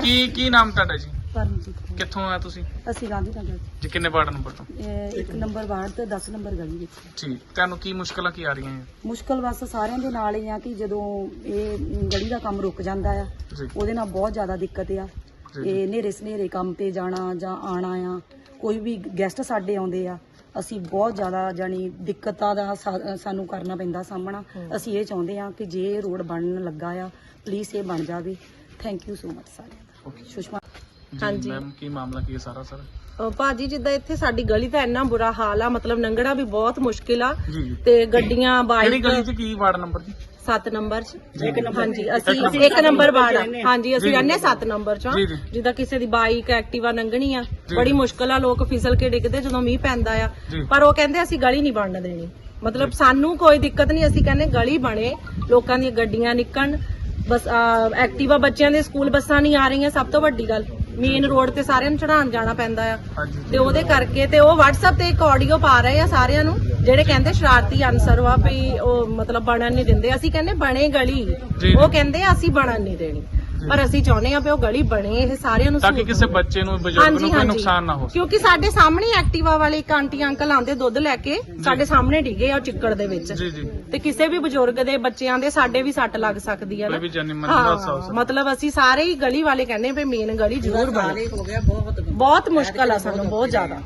ਕੀ ਕੀ ਨਾਮ ਤੁਹਾਡਾ ਜੀ? ਪਰਮਜੀਤ ਕੌਰ। ਕਿੱਥੋਂ ਆ ਤੁਸੀਂ? ਅਸੀਂ ਗਾਂਧੀ ਨਗਰ ਜੀ ਕਿੰਨੇ ਵਾਰਡ ਨੰਬਰ ਤੋਂ? ਇਹ ਇੱਕ ਨੰਬਰ ਵਾਰਡ ਤੇ 10 ਨੰਬਰ ਗਲੀ ਵਿੱਚ। ਜੀ ਤੁਹਾਨੂੰ ਕੀ ਮੁਸ਼ਕਲਾਂ ਕੀ ਆ ਰਹੀਆਂ ਹੈ ਮੁਸ਼ਕਲ ਬਸ ਸਾਰਿਆਂ ਦੇ ਨਾਲ ਹੀ ਆ ਕਿ ਜਦੋਂ ਇਹ ਗਲੀ ਦਾ ਕੰਮ ਰੁਕ ਜਾਂਦਾ ਆ ਜੀ। ਉਹਦੇ ਨਾਲ ਬਹੁਤ ਜ਼ਿਆਦਾ ਦਿੱਕਤ ਆ। ਜੀ। ਇਹ ਨੇਰੇ ਸਨੇਰੇ ਕੰਮ ਤੇ ਜਾਣਾ ਜਾਂ ਆਣਾ ਆ ਕੋਈ ਵੀ ਗੈਸਟ ਸਾਡੇ ਆਉਂਦੇ ਆ ਅਸੀਂ ਬਹੁਤ ਜ਼ਿਆਦਾ ਜਾਨੀ ਦਿੱਕਤਾਂ ਦਾ ਸਾ- ਸਾਨੂੰ ਕਰਨਾ ਪੈਂਦਾ ਸਾਹਮਣਾ। ਅਸੀਂ ਇਹ ਚਾਹੁੰਦੇ ਆ ਕਿ ਜੇ ਇਹ ਰੋਡ ਬਣਨ ਲੱਗਾ ਆ ਪਲੀਜ਼ ਇਹ ਬਣ ਜਾਵੇ। ਥੈਂਕ ਯੂ ਸੋ ਮਚ ਸਾਰਿਆਂ ਦਾ ਓਕੇ ਸੁਸ਼ਮਾ ਹਾਂਜੀ। ਮੈਮ ਕੀ ਮਾਮਲਾ ਕੀ ਹੈ ਸਾਰਾ ਸਰ ਅਹ ਭਾਜੀ ਜਿੱਦਾਂ ਇੱਥੇ ਸਾਡੀ ਗਲੀ ਦਾ ਇੰਨਾ ਬੁਰਾ ਹਾਲ ਆ ਮਤਲਬ ਲੰਘਣਾ ਵੀ ਬਹੁਤ ਮੁਸ਼ਕਿਲ ਆ ਜੀ ਤੇ ਗੱਡੀਆਂ ਕਿਹੜੀ ਬਾਈਕ ਗਲੀ 'ਚ ਕੀ ਵਾਰਡ ਨੰਬਰ ਜੀ 7 ਨੰਬਰ ਚ ਇੱਕ ਨੰਬਰ। ਹਾਂਜੀ ਅਸੀਂ। ਇੱਕ ਨੰਬਰ ਵਾਰਡ ਆ ਹਾਂਜੀ ਅਸੀਂ ਜੀ, ਰਹਿੰਦੇ ਜੀ। 7 ਨੰਬਰ ਚ ਆ। ਜੀ, ਜੀ। ਜਿੱਦਾਂ ਕਿਸੇ ਦੀ ਬਾਈਕ ਐਕਟਿਵਾ ਲੰਘਣੀ ਆ ਜੀ। ਬੜੀ ਮੁਸ਼ਕਲ ਆ ਲੋਕ ਫਿਸਲ ਕੇ ਡਿੱਗਦੇ ਜਦੋਂ ਮੀਂਹ ਪੈਂਦਾ ਆ ਜੀ। ਪਰ ਉਹ ਕਹਿੰਦੇ ਅਸੀਂ ਗਲੀ ਨਹੀਂ ਬਣਨ ਦੇਣੀ ਮਤਲਬ ਸਾਨੂੰ ਕੋਈ ਦਿੱਕਤ ਨਹੀਂ ਅਸੀਂ ਕਹਿੰਦੇ ਗਲੀ ਬਣੇ ਲੋਕਾਂ ਦੀਆਂ ਗੱਡੀਆਂ ਨਿਕਲਣ ਬਸ ਐਕਟਿਵਾ ਬੱਚਿਆਂ ਦੇ ਸਕੂਲ ਬੱਸਾਂ ਨਹੀਂ ਆ ਰਹੀਆਂ ਸਭ ਤੋਂ ਵੱਡੀ ਗੱਲ। ਮੇਨ ਰੋਡ ਤੇ ਸਾਰਿਆਂ ਨੂੰ ਚੜਾਉਣ ਜਾਣਾ ਪੈਂਦਾ ਆ। ਤੇ ਉਹਦੇ ਕਰਕੇ ਤੇ ਉਹ WhatsApp ਤੇ ਇੱਕ ਆਡੀਓ ਪਾ ਰਹੇ ਆ ਸਾਰਿਆਂ ਨੂੰ ਜਿਹੜੇ ਕਹਿੰਦੇ ਸ਼ਰਾਰਤੀ ਅਨਸਰ ਵਾ ਵੀ ਉਹ ਮਤਲਬ ਬਣਨ ਨਹੀਂ ਦਿੰਦੇ। ਅਸੀਂ ਕਹਿੰਦੇ ਬਣੇ ਗਲੀ। ਉਹ ਕਹਿੰਦੇ ਅਸੀਂ ਬਣਨ ਨਹੀਂ ਦੇਣੀ। ਪਰ ਅਸੀਂ ਚਾਹੁੰਦੇ ਆ ਵੀ ਉਹ ਗਲੀ ਬਣੇ ਇਹ ਸਾਰਿਆਂ ਨੂੰ ਤਾਂ ਕਿ ਸਹੂਲਤ ਕਿਸੇ ਹੋਵੇ। ਬੱਚੇ ਨੂੰ ਬਜ਼ੁਰਗ ਹਾਂਜੀ, ਨੂੰ ਕੋਈ ਹਾਂਜੀ। ਨੁਕਸਾਨ ਨਾ ਹੋ ਕਿਉਂਕਿ ਸਾਡੇ ਸਾਹਮਣੇ ਐਕਟਿਵਾ ਵਾਲੇ ਇੱਕ ਆਂਟੀ ਅੰਕਲ ਆਂਦੇ ਦੁੱਧ ਲੈ ਕੇ ਸਾਡੇ ਸਾਹਮਣੇ ਡਿੱਗੇ ਆ ਉਹ ਚਿੱਕੜ ਦੇ ਵਿੱਚ। ਜੀ ਜੀ। ਤੇ ਕਿਸੇ ਵੀ ਬਜ਼ੁਰਗ ਦੇ ਬੱਚਿਆਂ ਦੇ ਸਾਡੇ ਵੀ ਸੱਟ ਲੱਗ ਸਕਦੀ ਆ ਕੋਈ ਨਾ ਵੀ ਜਾਨੀ ਮਨ ਦਾ ਹਾਦਸਾ ਹੋ ਹਾਂ ਸਕਦਾ। ਮਤਲਬ ਅਸੀਂ ਸਾਰੇ ਹੀ ਗਲੀ ਵਾਲੇ ਕਹਿੰਦੇ ਵੀ ਮੇਨ ਗਲੀ ਜ਼ਰੂਰ ਬਣੇ। ਬਹੁਤ ਮੁਸ਼ਕਲ ਆ ਸਾਨੂੰ ਬਹੁਤ ਜ਼ਿਆਦਾ।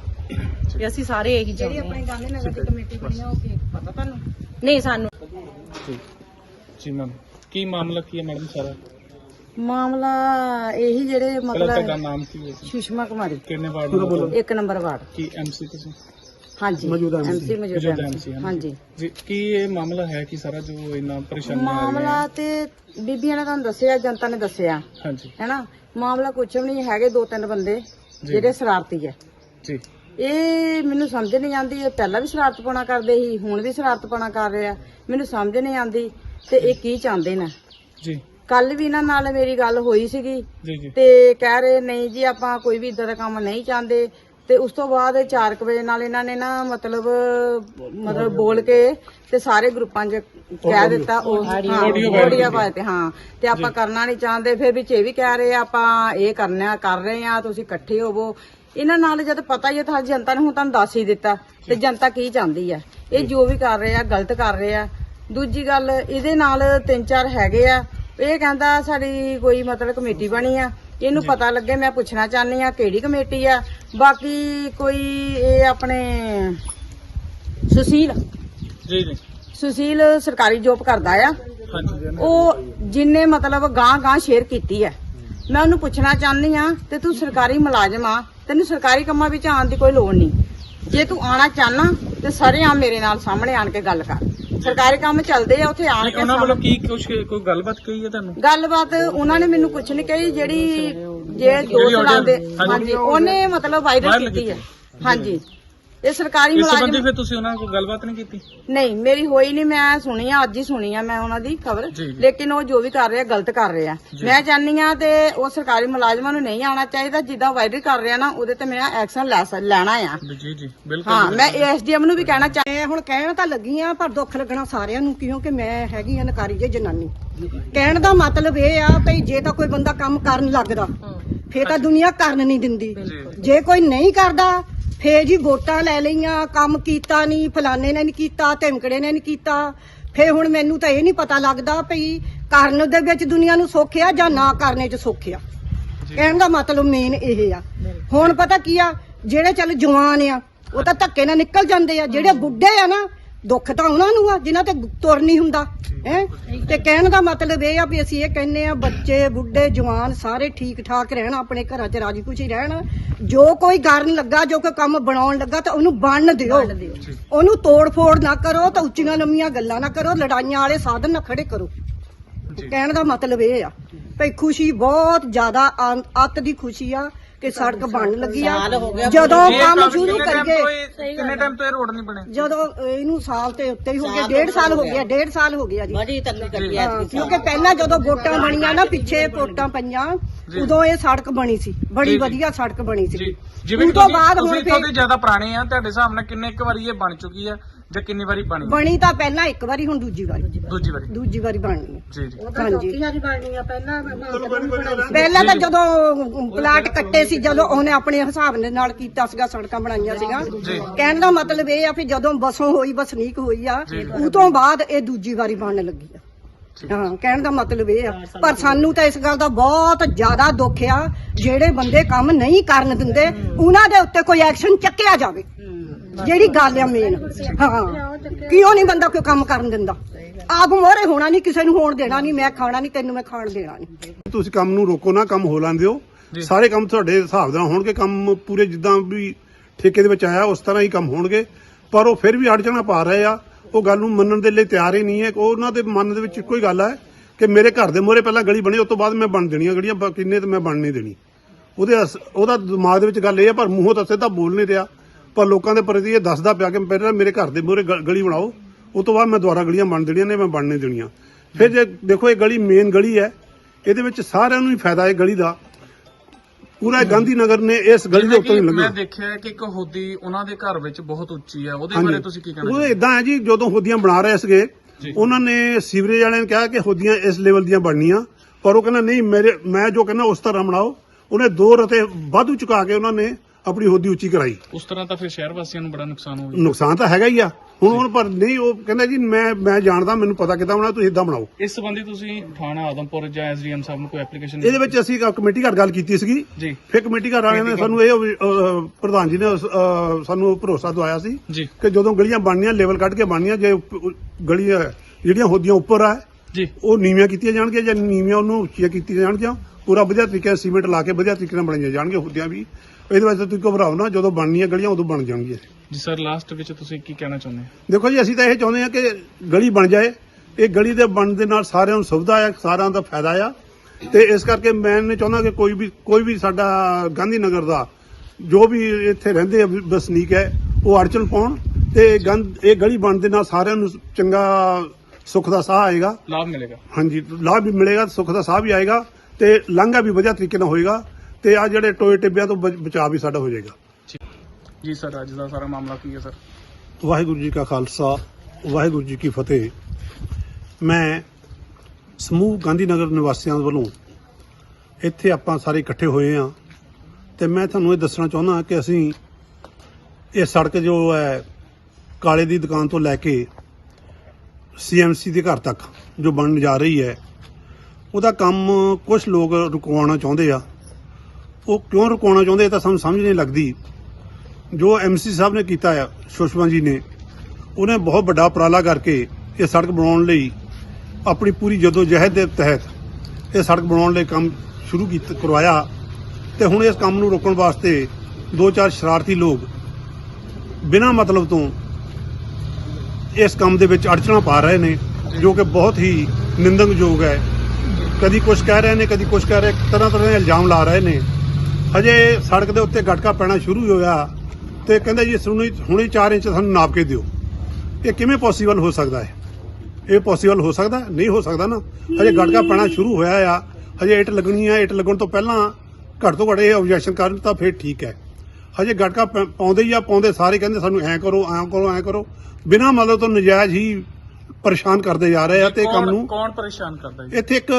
ਵੀ ਅਸੀਂ ਸਾਰੇ ਇਹੀ ਚਾਹੁੰਦੇ ਹਾਂ ਗਾਂਧੀ ਨਗਰ ਦੀ ਕਮੇਟੀ ਬਣੀ ਆ ਉਹ ਕੀ ਪਤਾ ਤੁਹਾਨੂੰ? ਨਹੀਂ ਸਾਨੂੰ। ਜੀ ਜੀ ਮੈਮ ਕੀ ਮਾਮਲਾ ਕੀ ਹੈ ਮੈਡਮ ਸਾਰਾ? ਮਾਮਲਾ ਇਹੀ ਜਿਹੜੇ ਪਹਿਲਾਂ ਤੁਹਾਡਾ ਮਤਲਬ ਨਾਮ ਕੀ ਹੈ ਜੀ? ਸੁਸ਼ਮਾ ਕੁਮਾਰੀ। ਕਿੰਨੇ ਵਾਰਡ ਨੰਬਰ ਤੋਂ? ਇੱਕ ਨੰਬਰ ਵਾਰਡ। ਕੀ ਐਮਸੀ ਤੁਸੀਂ? ਹਾਂਜੀ। ਮੌਜੂਦਾ ਐਮਸੀ ਮੌਜੂਦਾ ਮੌਜੂਦਾ MC, ਹਾਂਜੀ। ਹਾਂਜੀ। ਜੀ ਕੀ ਇਹ ਮਾਮਲਾ ਹੈ ਕਿ ਸਾਰਾ ਜੋ ਇੰਨਾ ਪਰੇਸ਼ਾਨੀ ਆ ਰਹੀ ਹੈ ਮਾਮਲਾ ਤੇ ਬੀਬੀਆਂ ਨੇ ਤੁਹਾਨੂੰ ਦੱਸਿਆ ਜਨਤਾ ਨੇ ਦੱਸਿਆ। ਹਾਂਜੀ। ਹੈਨਾ? ਮਾਮਲਾ ਕੁਛ ਵੀ ਨਹੀਂ ਹੈਗੇ ਦੋ ਤਿੰਨ ਬੰਦੇ ਜੀ। ਜਿਹੜੇ ਸ਼ਰਾਰਤੀ ਹੈ। ਜੀ। ਇਹ ਮੈਨੂੰ ਸਮਝ ਨਹੀਂ ਆਉਂਦੀ ਇਹ ਪਹਿਲਾਂ ਵੀ ਸ਼ਰਾਰਤਪਣਾ ਕਰਦੇ ਸੀ ਹੁਣ ਵੀ ਸ਼ਰਾਰਤਪਣਾ ਕਰ ਰਹੇ। ਮੈਨੂੰ ਸਮਝ ਨਹੀਂ ਆਉਂਦੀ ਤੇ ਇਹ ਕੀ ਚਾਹੁੰਦੇ ਨੇ? ਜੀ। ਕੱਲ ਵੀ ਇਹਨਾਂ ਨਾਲ ਮੇਰੀ ਗੱਲ ਹੋਈ ਸੀਗੀ ਜੀ ਜੀ। ਤੇ ਕਹਿ ਰਹੇ ਨਹੀਂ ਜੀ ਆਪਾਂ ਕੋਈ ਵੀ ਇਦਾਂ ਦਾ ਕੰਮ ਨਹੀਂ ਚਾਹੁੰਦੇ। ਤੇ ਉਸ ਤੋਂ ਬਾਅਦ 4 ਵਜੇ ਨਾਲ ਇਹਨਾਂ ਨੇ ਨਾ ਮਤਲਬ ਮਤਲਬ ਬੋਲ ਕੇ ਤੇ ਸਾਰੇ ਗਰੁੱਪਾਂ 'ਚ ਕਹਿ ਦਿੱਤਾ ਉਹ audio ਪਾਏ ਤੇ ਹਾਂ। ਤੇ ਆਪਾਂ ਕਰਨਾ ਨਹੀਂ ਚਾਹੁੰਦੇ ਫਿਰ ਵਿੱਚ ਇਹ ਵੀ ਕਹਿ ਰਹੇ ਆ, ਆਪਾਂ ਇਹ ਕਰਨਾ ਕਰ ਰਹੇ ਆ ਤੁਸੀਂ ਇਕੱਠੇ ਹੋਵੋ। ਇਹਨਾਂ ਨਾਲ ਜਦ ਪਤਾ ਹੀ ਹੈ ਤਾਂ ਜਨਤਾ ਨੇ ਹੁਣ ਤੁਹਾਨੂੰ ਦੱਸ ਹੀ ਦਿੱਤਾ ਤੇ ਜਨਤਾ ਕੀ ਚਾਹੁੰਦੀ ਆ। ਇਹ ਜੋ ਵੀ ਕਰ ਰਹੇ ਆ ਗਲਤ ਕਰ ਰਹੇ ਆ। ਦੂਜੀ ਗੱਲ ਇਹਦੇ ਨਾਲ ਤਿੰਨ ਚਾਰ ਹੈਗੇ ਆ ਇਹ ਕਹਿੰਦਾ ਸਾਡੀ ਕੋਈ ਮਤਲਬ ਕਮੇਟੀ ਬਣੀ ਆ। ਇਹਨੂੰ ਪਤਾ ਲੱਗੇ ਮੈਂ ਪੁੱਛਣਾ ਚਾਹਨੀ ਆ ਕਿਹੜੀ ਕਮੇਟੀ ਆ। ਬਾਕੀ ਕੋਈ ਇਹ ਆਪਣੇ ਸੁਸ਼ੀਲ। ਜੀ ਜੀ। ਸੁਸ਼ੀਲ ਸਰਕਾਰੀ ਜੋਬ ਕਰਦਾ ਆ। ਉਹ ਜਿੰਨੇ ਮਤਲਬ ਗਾਂ ਗਾਂ ਸ਼ੇਅਰ ਕੀਤੀ ਹੈ। ਮੈਂ ਉਹਨੂੰ ਪੁੱਛਣਾ ਚਾਹੁੰਦੀ ਆ ਤੇ ਤੂੰ ਸਰਕਾਰੀ ਮੁਲਾਜ਼ਮ ਆ ਤੈਨੂੰ ਸਰਕਾਰੀ ਕੰਮਾਂ ਵਿੱਚ ਆਉਣ ਦੀ ਕੋਈ ਲੋੜ ਨਹੀਂ। ਜੇ ਤੂੰ ਆਣਾ ਚਾਹਨਾ ਤੇ ਸਾਰੇ ਆ ਮੇਰੇ ਨਾਲ ਸਾਹਮਣੇ ਆਣ ਕੇ ਗੱਲ ਕਰ। ਸਰਕਾਰੀ ਕੰਮ ਚੱਲਦੇ ਆ ਉੱਥੇ ਆਣ ਕੇ ਉਹਨਾਂ ਵੱਲੋਂ ਕੀ ਕੁਛ ਕੋਈ ਗੱਲਬਾਤ ਕਹੀ ਹੈ ਤੁਹਾਨੂੰ ਗੱਲਬਾਤ ਉਹਨਾਂ ਨੇ ਮੈਨੂੰ ਕੁਛ ਨਹੀਂ ਕਹੀ ਜਿਹੜੀ ਜੇ ਦੋਸਤ ਲਾਉਂਦੇ ਹਾਂਜੀ। ਉਹਨੇ ਮਤਲਬ ਵਾਇਰਲ ਕੀਤੀ ਹੈ। ਹਾਂਜੀ ਇਹ ਸਰਕਾਰੀ ਇਸ ਸੰਬੰਧੀ ਮੁਲਾਜ਼ਮ ਫਿਰ ਤੁਸੀਂ ਉਹਨਾਂ ਕੋਲ ਗੱਲਬਾਤ ਨਹੀਂ ਕੀਤੀ? ਨਹੀਂ ਮੇਰੀ ਹੋਈ ਨਹੀਂ ਮੈਂ ਸੁਣੀ ਆ ਅੱਜ ਹੀ ਸੁਣੀ ਆ ਮੈਂ ਉਹਨਾਂ ਦੀ ਖਬਰ। ਜੀ, ਜੀ। ਲੇਕਿਨ ਉਹ ਜੋ ਵੀ ਕਰ ਰਹੇ ਗਲਤ ਕਰ ਰਹੇ। ਮੈਂ ਚਾਹਨੀ ਆ ਤੇ ਉਹ ਸਰਕਾਰੀ ਮੁਲਾਜ਼ਮਾਂ ਨੂੰ ਨਹੀਂ ਆਉਣਾ ਚਾਹੀਦਾ ਜਿੱਦਾਂ ਵਾਇਰਲ ਕਰ ਰਿਹਾ ਨਾ ਉਹਦੇ ਤੇ ਮੇਰਾ ਐਕਸ਼ਨ ਲੈ ਸਕ- ਲੈਣਾ ਆ। ਜੀ ਜੀ ਬਿਲਕੁਲ ਹਾਂ ਮੈਂ ਐਸਡੀਐਮ ਨੂੰ ਵੀ ਕਹਿਣਾ ਚਾਹ ਮੈਂ ਹੁਣ ਕਹਿਣ ਤਾਂ ਲੱਗੀ ਆ ਪਰ ਦੁੱਖ ਲੱਗਣਾ ਸਾਰਿਆਂ ਨੂੰ ਕਿਉਂਕਿ ਮੈਂ ਹੈਗੀ ਆ ਨਕਾਰੀ ਜੇ ਜਨਾਨੀ। ਕਹਿਣ ਦਾ ਮਤਲਬ ਇਹ ਆ ਭਈ ਜੇ ਤਾਂ ਕੋਈ ਬੰਦਾ ਕੰਮ ਕਰਨ ਲੱਗਦਾ ਫੇਰ ਤਾਂ ਦੁਨੀਆ ਕਰਨ ਨਹੀਂ ਦਿੰਦੀ। ਜੇ ਕੋਈ ਨਹੀਂ ਕਰਦਾ ਫੇਰ ਜੀ ਵੋਟਾਂ ਲੈ ਲਈਆਂ ਕੰਮ ਕੀਤਾ ਨਹੀਂ ਫਲਾਣੇ ਨੇ ਨਹੀਂ ਕੀਤਾ ਧਮਕੜੇ ਨੇ ਨਹੀਂ ਕੀਤਾ। ਫੇਰ ਹੁਣ ਮੈਨੂੰ ਤਾਂ ਇਹ ਨਹੀਂ ਪਤਾ ਲੱਗਦਾ ਭਈ ਕਰਨ ਦੇ ਵਿੱਚ ਦੁਨੀਆ ਨੂੰ ਸੁੱਖ ਆ ਜਾਂ ਨਾ ਕਰਨੇ 'ਚ ਸੁੱਖ ਆ ਕਹਿਣ ਦਾ ਮਤਲਬ ਮੇਨ ਇਹ ਆ। ਹੁਣ ਪਤਾ ਕੀ ਆ ਜਿਹੜੇ ਚੱਲ ਜਵਾਨ ਆ ਉਹ ਤਾਂ ਧੱਕੇ ਨਾਲ ਨਿਕਲ ਜਾਂਦੇ ਆ। ਜਿਹੜੇ ਬੁੱਢੇ ਆ ਨਾ ਦੁੱਖ ਤਾਂ ਉਹਨਾਂ ਨੂੰ ਆ ਜਿਨ੍ਹਾਂ ਤੇ ਤੁਰ ਨਹੀਂ ਹੁੰਦਾ ਹੈ? ਤੇ ਕਹਿਣ ਦਾ ਮਤਲਬ ਇਹ ਆ ਵੀ ਅਸੀਂ ਇਹ ਕਹਿੰਨੇ ਆ ਬੱਚੇ ਬੁੱਢੇ ਜਵਾਨ ਸਾਰੇ ਠੀਕ ਠਾਕ ਰਹਿਣ ਆਪਣੇ ਘਰਾਂ 'ਚ ਰਾਜੀ ਖੁਸ਼ੀ ਰਹਿਣ। ਜੋ ਕੋਈ ਕਰਨ ਲੱਗਾ ਜੋ ਕੋਈ ਕੰਮ ਬਣਾਉਣ ਲੱਗਾ ਤਾਂ ਉਹਨੂੰ ਬਣਨ ਦਿਓ। ਉਹਨੂੰ ਤੋੜ ਫੋੜ ਨਾ ਕਰੋ ਤਾਂ ਉੱਚੀਆਂ ਲੰਮੀਆਂ ਗੱਲਾਂ ਨਾ ਕਰੋ ਲੜਾਈਆਂ ਵਾਲੇ ਸਾਧਨ ਨਾ ਖੜੇ ਕਰੋ। ਕਹਿਣ ਦਾ ਮਤਲਬ ਇਹ ਆ ਭਈ ਖੁਸ਼ੀ ਬਹੁਤ ਜ਼ਿਆਦਾ ਅੱਤ ਦੀ ਖੁਸ਼ੀ ਆ ਕਿ ਸੜਕ ਬਣਨ ਲੱਗੀ ਆ। ਜਦੋਂ ਕੰਮ ਸ਼ੁਰੂ ਕਰੀਏ। ਕਿੰਨੇ ਟਾਈਮ ਤੋਂ ਇਹ ਰੋਡ ਨਹੀਂ ਬਣੇ ਜਦੋਂ ਇਹਨੂੰ ਸਾਲ ਤੇ ਉੱਤੇ ਹੀ ਹੋ ਗਿਆ ਡੇਢ ਸਾਲ ਹੋ ਗਿਆ ਡੇਢ ਸਾਲ ਹੋ ਗਿਆ ਜੀ। ਬੜੀ ਤੰਗੀ ਕਰੀ ਹਾਂ, ਕਿਉਂਕਿ ਪਹਿਲਾਂ ਜਦੋਂ ਵੋਟਾਂ ਬਣੀਆਂ ਨਾ ਪਿੱਛੇ ਵੋਟਾਂ ਪਈਆਂ ਉਦੋਂ ਇਹ ਸੜਕ ਬਣੀ ਸੀ। ਬੜੀ। ਵਧੀਆ ਸੜਕ ਬਣੀ ਸੀ। ਜਿਵੇਂ ਤੋਂ ਤੁਸੀਂ ਬਾਅਦ ਤੁਸੀਂ ਹੁਣ ਇੱਥੋਂ ਦੇ ਫੇਰ ਜ਼ਿਆਦਾ ਪੁਰਾਣੇ ਆ ਤੁਹਾਡੇ ਹਿਸਾਬ ਨਾਲ ਕਿੰਨੇ ਇੱਕ ਵਾਰੀ ਇਹ ਬਣ ਚੁੱਕੀ ਆ? ਜਾਂ ਕਿੰਨੀ ਵਾਰੀ ਬਣੀ ਬਣੀ ਤਾਂ ਪਹਿਲਾਂ ਇੱਕ ਵਾਰੀ ਹੁਣ ਦੂਜੀ ਵਾਰੀ। ਦੂਜੀ ਵਾਰੀ। ਦੂਜੀ ਵਾਰੀ ਬਣਨੀ ਹੈ ਜੀ ਜੀ। ਹਾਂਜੀ। ਵਾਰੀ ਬਣਨੀ ਆ ਪਹਿਲਾਂ ਪਹਿਲਾਂ ਤਾਂ ਜਦੋਂ ਪਲਾਟ ਕੱਟੇ ਸੀ ਜਦੋਂ ਉਹਨੇ ਆਪਣੇ ਹਿਸਾਬ ਦੇ ਨਾਲ ਕੀਤਾ ਸੀਗਾ ਸੜਕਾਂ ਬਣਾਈਆਂ ਸੀਗਾ ਕਹਿਣ ਦਾ ਮਤਲਬ ਇਹ ਆ ਵੀ ਜਦੋਂ ਬਸੋਂ ਹੋਈ ਵਸਨੀਕ ਹੋਈ ਆ ਉਹ ਤੋਂ ਬਾਅਦ ਇਹ ਦੂਜੀ ਵਾਰੀ ਬਣਨ ਲੱਗੀ ਆ। ਹਾਂ ਕਹਿਣ ਦਾ ਮਤਲਬ ਇਹ ਆ। ਪਰ ਸਾਨੂੰ ਤਾਂ ਇਸ ਗੱਲ ਦਾ ਬਹੁਤ ਜ਼ਿਆਦਾ ਦੁੱਖ ਆ ਜਿਹੜੇ ਬੰਦੇ ਕੰਮ ਨਹੀਂ ਕਰਨ ਦਿੰਦੇ ਉਹਨਾਂ ਦੇ ਉੱਤੇ ਕੋਈ ਐਕਸ਼ਨ ਚੱਕਿਆ ਜਾਵੇ। ਜਿਹੜੀ ਗੱਲ ਆ ਮੇਨ ਹਾਂ। ਕਿਉਂ ਨਹੀਂ ਬੰਦਾ ਕੋਈ ਕੰਮ ਕਰਨ ਦਿੰਦਾ? ਆਪ ਮੋਹਰੇ ਹੋਣਾ ਨਹੀਂ ਕਿਸੇ ਨੂੰ ਹੋਣ ਦੇਣਾ ਨਹੀਂ ਮੈਂ ਖਾਣਾ ਨਹੀਂ ਤੈਨੂੰ ਮੈਂ ਖਾਣ ਦੇਣਾ ਨਹੀਂ। ਤੁਸੀਂ ਕੰਮ ਨੂੰ ਰੋਕੋ ਨਾ ਕੰਮ ਹੋ ਲੈਣ ਦਿਓ ਸਾਰੇ ਕੰਮ ਤੁਹਾਡੇ ਹਿਸਾਬ ਨਾਲ ਹੋਣਗੇ ਕੰਮ ਪੂਰੇ ਜਿੱਦਾਂ ਵੀ ਠੇਕੇ ਦੇ ਵਿੱਚ ਆਇਆ ਉਸ ਤਰ੍ਹਾਂ ਹੀ ਕੰਮ ਹੋਣਗੇ। ਪਰ ਉਹ ਫਿਰ ਵੀ ਅੜਚਣਾ ਪਾ ਰਹੇ ਆ। ਉਹ ਗੱਲ ਨੂੰ ਮੰਨਣ ਦੇ ਲਈ ਤਿਆਰ ਹੀ ਨਹੀਂ ਹੈ। ਉਹ ਉਹਨਾਂ ਦੇ ਮਨ ਦੇ ਵਿੱਚ ਇੱਕੋ ਹੀ ਗੱਲ ਹੈ ਕਿ ਮੇਰੇ ਘਰ ਦੇ ਮੂਹਰੇ ਪਹਿਲਾਂ ਗਲੀ ਬਣੀ ਉਸ ਤੋਂ ਬਾਅਦ ਮੈਂ ਬਣ ਦੇਣੀਆਂ ਗਲੀਆਂ ਬਾਕੀ ਨੇ ਤੇ ਮੈਂ ਬਣ ਨਹੀਂ ਦੇਣੀ। ਉਹਦੇ ਅਸ- ਉਹਦਾ ਦਿਮਾਗ ਦੇ ਵਿੱਚ ਗੱਲ ਇਹ ਹੈ ਪਰ ਮੂੰਹੋਂ ਤਾਂ ਸਿੱਧਾ ਬੋਲ ਨਹੀਂ ਰਿਹਾ। ਪਰ ਲੋਕਾਂ ਦੇ ਪ੍ਰਤੀ ਇਹ ਦੱਸਦਾ ਪਿਆ ਕਿ ਪਹਿਲਾਂ ਮੇਰੇ ਘਰ ਦੇ ਮੂਹਰੇ ਗਲੀ ਬਣਾਓ ਉਸ ਤੋਂ ਬਾਅਦ ਮੈਂ ਦੁਬਾਰਾ ਗਲੀਆਂ ਬਣ ਦੇਣੀਆਂ ਨੇ ਮੈਂ ਬਣ ਨਹੀਂ ਦੇਣੀਆਂ। ਫਿਰ ਜੇ ਦੇਖੋ ਇਹ ਗਲੀ ਮੇਨ ਗਲੀ ਹੈ ਇਹਦੇ ਵਿੱਚ ਸਾਰਿਆਂ ਨੂੰ ਹੀ ਫਾਇਦਾ ਹੈ ਗਲੀ ਦਾ। ਪੂਰਾ ਗਾਂਧੀ ਨਗਰ ਨੇ ਇਸ ਗਲੀ ਦੇ ਉੱਤੋਂ ਹੀ ਕਿ ਮੈਂ ਲੱਗਿਆ ਦੇਖਿਆ ਕਿ ਇੱਕ ਹੋਦੀ ਉਹਨਾਂ ਦੇ ਘਰ ਵਿੱਚ ਬਹੁਤ ਉੱਚੀ ਹੈ ਉਹਦੇ। ਬਾਰੇ ਤੁਸੀਂ ਕੀ ਕਹਿਣਾ ਉਹ ਇਦਾਂ ਹੈ ਜੀ ਜਦੋਂ ਹੋਦੀਆਂ ਬਣਾ ਰਹੇ ਸੀਗੇ ਉਹਨਾਂ ਨੇ ਸੀਵਰੇਜ ਵਾਲਿਆਂ ਨੇ ਕਿਹਾ ਕਿ ਹੋਦੀਆਂ ਇਸ ਲੈਵਲ ਦੀਆਂ ਬਣਨੀਆਂ ਪਰ ਉਹ ਕਹਿੰਦਾ ਨਹੀਂ ਮੇਰੇ ਮੈਂ ਜੋ ਕਹਿੰਦਾ ਉਸ ਤਰ੍ਹਾਂ ਬਣਾਓ। ਉਹਨੇ ਦੋ ਰਤੇ ਵਾਧੂ ਚੁਕਾ ਕੇ ਉਹਨਾਂ ਨੇ ਆਪਣੀ ਹੋਦੀ ਉੱਚੀ ਕਰਾਈ। ਉਸ ਤਰ੍ਹਾਂ ਤਾਂ ਫਿਰ ਸ਼ਹਿਰ ਵਾਸੀਆਂ ਨੂੰ ਬੜਾ ਨੁਕਸਾਨ ਹੋਵੇ ਨੁਕਸਾਨ ਤਾਂ ਹੈਗਾ ਹੀ ਆ। ਹੁਣ ਉਹ ਪਰ ਨਹੀਂ ਉਹ ਕਹਿੰਦਾ ਜੀ ਮੈਂ ਮੈਂ ਜਾਣਦਾ ਮੈਨੂੰ ਪਤਾ ਕਿਦਾਂ ਬਣਾਓ ਤੁਸੀਂ ਇਦਾਂ ਬਣਾਓ। ਇਸ ਸੰਬੰਧੀ ਤੁਸੀਂ ਥਾਣਾ ਆਦਮਪੁਰ ਜਾਂ ਐਸਡੀਐਮ ਸਾਹਿਬ ਨੂੰ ਕੋਈ ਐਪਲੀਕੇਸ਼ਨ ਇਹਦੇ ਵਿੱਚ ਅਸੀਂ ਇੱਕ ਕਮੇਟੀ ਘਰ ਗੱਲ ਕੀਤੀ ਸੀਗੀ। ਜੀ। ਫਿਰ ਕਮੇਟੀ ਘਰ ਵਾਲਿਆਂ ਨੇ ਸਾਨੂੰ ਇਹ ਅਹ, ਪ੍ਰਧਾਨ ਜੀ ਨੇ ਅਹ, ਸਾਨੂੰ ਭਰੋਸਾ ਦਵਾਇਆ ਸੀ ਜੀ। ਕਿ ਜਦੋਂ ਗਲੀਆਂ ਬਣਨੀਆਂ ਲੈਵਲ ਕੱਢ ਕੇ ਬਣਨੀਆਂ ਜੇ ਉੱਪ- ਗਲੀਆਂ ਜਿਹੜੀਆਂ ਹੋਦੀਆਂ ਉੱਪਰ ਆ ਜੀ। ਉਹ ਨੀਵੀਆਂ ਕੀਤੀਆਂ ਜਾਣਗੀਆਂ ਜਾਂ ਨੀਵੀਆਂ ਉਹਨੂੰ ਉੱਚੀਆਂ ਕੀਤੀਆਂ ਜਾਣਗੀਆਂ? ਪੂਰਾ ਵਧੀਆ ਤਰੀਕੇ ਨਾਲ ਸੀਮੈਂਟ ਲਾ ਕੇ ਵਧੀਆ ਤਰੀਕੇ ਨਾਲ ਬਣਾਈਆਂ ਜਾਣਗੀਆਂ ਹੋਦੀਆਂ ਵੀ। ਇਹਦੇ ਵਾਸਤੇ ਤੁਸੀਂ ਘਬਰਾਓ ਨਾ ਜਦੋਂ ਬਣਨੀਆਂ ਗਲੀਆਂ ਉਦੋਂ ਬਣ ਜਾਣਗੀਆਂ। ਜੀ ਸਰ ਲਾਸਟ ਵਿੱਚ ਤੁਸੀਂ ਕੀ ਕਹਿਣਾ ਚਾਹੁੰਦੇ ਹੋ? ਦੇਖੋ ਜੀ ਅਸੀਂ ਤਾਂ ਇਹ ਚਾਹੁੰਦੇ ਹਾਂ ਕਿ ਗਲੀ ਬਣ ਜਾਏ। ਇਹ ਗਲੀ ਦੇ ਬਣਨ ਦੇ ਨਾਲ ਸਾਰਿਆਂ ਨੂੰ ਸੁਵਿਧਾ ਆ ਸਾਰਿਆਂ ਦਾ ਫਾਇਦਾ ਆ। ਤੇ ਇਸ ਕਰਕੇ ਮੈਂ ਨਹੀਂ ਚਾਹੁੰਦਾ ਕਿ ਕੋਈ ਵੀ ਕੋਈ ਵੀ ਸਾਡਾ ਗਾਂਧੀ ਨਗਰ ਦਾ ਜੋ ਵੀ ਇੱਥੇ ਰਹਿੰਦੇ ਆ ਵਸਨੀਕ ਹੈ ਉਹ ਅੜਚਨ ਪਾਉਣ। ਤੇ ਗੰਦ ਇਹ ਗਲੀ ਬਣਨ ਦੇ ਨਾਲ ਸਾਰਿਆਂ ਨੂੰ ਚੰਗਾ ਸੁੱਖ ਦਾ ਸਾਹ ਆਏਗਾ। ਲਾਭ ਮਿਲੇਗਾ। ਹਾਂਜੀ ਲਾਭ ਵੀ ਮਿਲੇਗਾ ਸੁੱਖ ਦਾ ਸਾਹ ਵੀ ਆਏਗਾ ਤੇ ਲੰਘਾ ਵੀ ਵਧੀਆ ਤਰੀਕੇ ਨਾਲ ਹੋਏਗਾ ਤੇ ਆ ਜਿਹੜੇ ਟੋਏ ਟਿੱਬਿਆਂ ਤੋਂ ਬਚ- ਬਚਾਅ ਵੀ ਸਾਡਾ ਹੋ ਜਾਏਗਾ। ਜੀ ਸਰ ਅੱਜ ਦਾ ਸਾਰਾ ਮਾਮਲਾ ਕੀ ਹੈ ਸਰ? ਵਾਹਿਗੁਰੂ ਜੀ ਕਾ ਖਾਲਸਾ ਵਾਹਿਗੁਰੂ ਜੀ ਕੀ ਫਤਿਹ। ਮੈਂ ਸਮੂਹ ਗਾਂਧੀ ਨਗਰ ਨਿਵਾਸੀਆਂ ਵੱਲੋਂ ਇੱਥੇ ਆਪਾਂ ਸਾਰੇ ਇਕੱਠੇ ਹੋਏ ਹਾਂ ਤੇ ਮੈਂ ਤੁਹਾਨੂੰ ਇਹ ਦੱਸਣਾ ਚਾਹੁੰਦਾ ਕਿ ਅਸੀਂ ਇਹ ਸੜਕ ਜੋ ਹੈ ਕਾਲੇ ਦੀ ਦੁਕਾਨ ਤੋਂ ਲੈ ਕੇ ਸੀਐਮਸੀ ਦੇ ਘਰ ਤੱਕ ਜੋ ਬਣਨ ਜਾ ਰਹੀ ਹੈ, ਉਹਦਾ ਕੰਮ ਕੁਝ ਲੋਕ ਰੁਕਵਾਉਣਾ ਚਾਹੁੰਦੇ ਆ। ਉਹ ਕਿਉਂ ਰੁਕਵਾਉਣਾ ਚਾਹੁੰਦੇ ਇਹ ਤਾਂ ਸਾਨੂੰ ਸਮਝ ਨਹੀਂ ਲੱਗਦੀ। ਜੋ ਐਮਸੀ ਸਾਹਿਬ ਨੇ ਕੀਤਾ ਆ, ਸੁਸ਼ਮਾ ਜੀ ਨੇ, ਉਹਨੇ ਬਹੁਤ ਵੱਡਾ ਉਪਰਾਲਾ ਕਰਕੇ ਇਹ ਸੜਕ ਬਣਾਉਣ ਲਈ ਆਪਣੀ ਪੂਰੀ ਜਦੋਂ ਜਹਿਦ ਦੇ ਤਹਿਤ ਇਹ ਸੜਕ ਬਣਾਉਣ ਲਈ ਕੰਮ ਸ਼ੁਰੂ ਕੀਤਾ, ਕਰਵਾਇਆ। ਤੇ ਹੁਣ ਇਸ ਕੰਮ ਨੂੰ ਰੋਕਣ ਵਾਸਤੇ ਦੋ ਚਾਰ ਸ਼ਰਾਰਤੀ ਲੋਕ ਬਿਨਾਂ ਮਤਲਬ ਤੋਂ ਇਸ ਕੰਮ ਦੇ ਵਿੱਚ ਅੜਚਣਾ ਪਾ ਰਹੇ ਨੇ, ਜੋ ਕਿ ਬਹੁਤ ਹੀ ਨਿੰਦਣਯੋਗ ਹੈ। ਕਦੀ ਕੁਝ ਕਹਿ ਰਹੇ ਨੇ, ਕਦੀ ਕੁਝ ਕਹਿ ਰਹੇ, ਤਰ੍ਹਾਂ ਤਰ੍ਹਾਂ ਦੇ ਇਲਜ਼ਾਮ ਲਾ ਰਹੇ ਨੇ। ਹਜੇ ਸੜਕ ਦੇ ਉੱਤੇ ਗਟਕਾ ਪੈਣਾ ਸ਼ੁਰੂ ਹੋਇਆ ਤੇ ਕਹਿੰਦੇ ਜੀ, ਇਸ ਨੂੰ ਹੁਣੇ 4 ਇੰਚ ਸਾਨੂੰ ਨਾਪ ਕੇ ਦਿਓ। ਇਹ ਕਿਵੇਂ ਪੋਸੀਬਲ ਹੋ ਸਕਦਾ ਹੈ? ਇਹ ਪੋਸੀਬਲ ਹੋ ਸਕਦਾ? ਨਹੀਂ ਹੋ ਸਕਦਾ ਨਾ। ਹਜੇ ਗਟਕਾ ਪੈਣਾ ਸ਼ੁਰੂ ਹੋਇਆ ਆ। ਹਜੇ ਇੱਟ ਲੱਗਣੀ ਆ। ਇੱਟ ਲੱਗਣ ਤੋਂ ਪਹਿਲਾਂ ਘੱਟ ਤੋਂ ਘੱਟ ਇਹ ਆਬਜੈਕਸ਼ਨ ਕਰਨ ਤਾਂ ਫਿਰ ਠੀਕ ਹੈ। ਹਜੇ ਗਟਕਾ ਪ- ਪਾਉਂਦੇ ਹੀ ਆ ਪਾਉਂਦੇ ਸਾਰੇ ਕਹਿੰਦੇ ਸਾਨੂੰ ਐਂ ਕਰੋ ਐਂ ਕਰੋ ਐਂ ਕਰੋ। ਬਿਨਾਂ ਮਤਲਬ ਤੋਂ ਨਜਾਇਜ਼ ਹੀ ਪਰੇਸ਼ਾਨ ਕਰਦੇ ਜਾ ਰਹੇ ਆ ਤੇ ਇਹ ਕੰਮ ਕੌਣ- ਨੂੰ ਕੌਣ ਪਰੇਸ਼ਾਨ ਕਰਦਾ ਜੀ? ਇੱਥੇ ਇੱਕ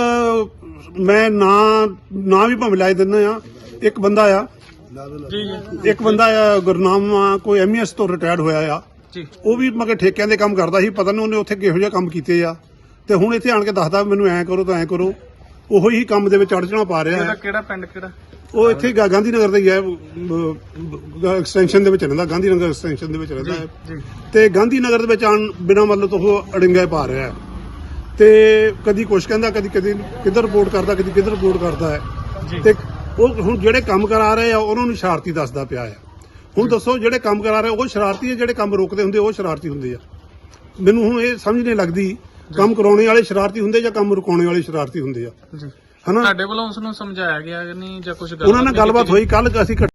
ਮੈਂ ਨਾਂ ਨਾਂ ਵੀ ਭਾਵੇਂ ਲੈ ਦਿੰਦਾ ਆ ਇੱਕ ਬੰਦਾ ਆ। ਜੀ ਜੀ। ਇੱਕ ਬੰਦਾ ਆ ਗੁਰਨਾਮ ਆ ਕੋਈ ਐਮਐਸ ਤੋਂ ਰਿਟਾਇਰਡ ਹੋਇਆ ਆ। ਜੀ। ਉਹ ਵੀ ਮਗਰ ਠੇਕਿਆਂ ਦੇ ਕੰਮ ਕਰਦਾ ਸੀ ਪਤਾ ਨਹੀਂ ਉਹਨੇ ਉੱਥੇ ਕਿਹੋ ਜਿਹਾ ਕੰਮ ਕੀਤੇ ਆ। ਤੇ ਹੁਣ ਇੱਥੇ ਆਣ ਕੇ ਦੱਸਦਾ ਵੀ ਮੈਨੂੰ ਐਂ ਕਰੋ ਤਾਂ ਐਂ ਕਰੋ। ਉਹੋ ਹੀ ਕੰਮ ਦੇ ਵਿੱਚ ਅੜਚਣਾ ਪਾ ਰਿਹਾ ਇਹਦਾ ਹੈ। ਕਿਹੜਾ ਪਿੰਡ ਕਿਹੜਾ? ਉਹ ਇੱਥੇ ਗਾ- ਗਾਂਧੀ ਨਗਰ ਦਾ ਹੀ ਹੈ ਐਕਸਟੈਂਸ਼ਨ ਦੇ ਵਿੱਚ ਰਹਿੰਦਾ ਗਾਂਧੀ ਨਗਰ ਐਕਸਟੈਂਸ਼ਨ ਦੇ ਵਿੱਚ ਰਹਿੰਦਾ ਹੈ। ਜੀ। ਤੇ ਗਾਂਧੀ ਨਗਰ ਦੇ ਵਿੱਚ ਆਣ ਬਿਨਾਂ ਮਤਲਬ ਤੋਂ ਉਹ ਅੜਿੰਗਾ ਪਾ ਰਿਹਾ ਹੈ। ਤੇ ਕਦੀ ਕੁਛ ਕਹਿੰਦਾ ਕਦੀ ਕਦੀ ਕਿੱਧਰ ਰਿਪੋਰਟ ਕਰਦਾ ਕਦੀ ਕਿੱਧਰ ਰਿਪੋਰਟ ਕਰਦਾ ਹੈ। ਤੇ ਉਹ ਹੁਣ ਜਿਹੜੇ ਕੰਮ ਕਰਾ ਰਹੇ ਆ ਉਹਨਾਂ ਨੂੰ ਸ਼ਰਾਰਤੀ ਦੱਸਦਾ ਪਿਆ ਆ ਹੁਣ ਦੱਸੋ ਜਿਹੜੇ ਕੰਮ ਕਰਾ ਰਹੇ ਉਹ ਸ਼ਰਾਰਤੀ ਆ ਜਿਹੜੇ ਕੰਮ ਰੋਕਦੇ ਹੁੰਦੇ ਉਹ ਸ਼ਰਾਰਤੀ ਹੁੰਦੇ ਆ। ਮੈਨੂੰ ਹੁਣ ਇਹ ਸਮਝ ਨਹੀਂ ਲੱਗਦੀ ਕੰਮ ਕਰਾਉਣੇ ਵਾਲੇ ਸ਼ਰਾਰਤੀ ਹੁੰਦੇ ਜਾਂ ਕੰਮ ਰੁਕਾਉਣੇ ਵਾਲੇ ਸ਼ਰਾਰਤੀ ਹੁੰਦੇ ਆ। ਜੀ। ਹਨਾ? ਤੁਹਾਡੇ ਵੱਲੋਂ ਉਸ ਨੂੰ ਸਮਝਾਇਆ ਗਿਆ ਕਿ ਨਹੀਂ ਜਾਂ ਕੁਝ ਉਹਨਾਂ ਨਾਲ ਗੱਲਬਾਤ ਹੋਈ ਕੱਲ ਅਸੀਂ ਇਕੱਠੇ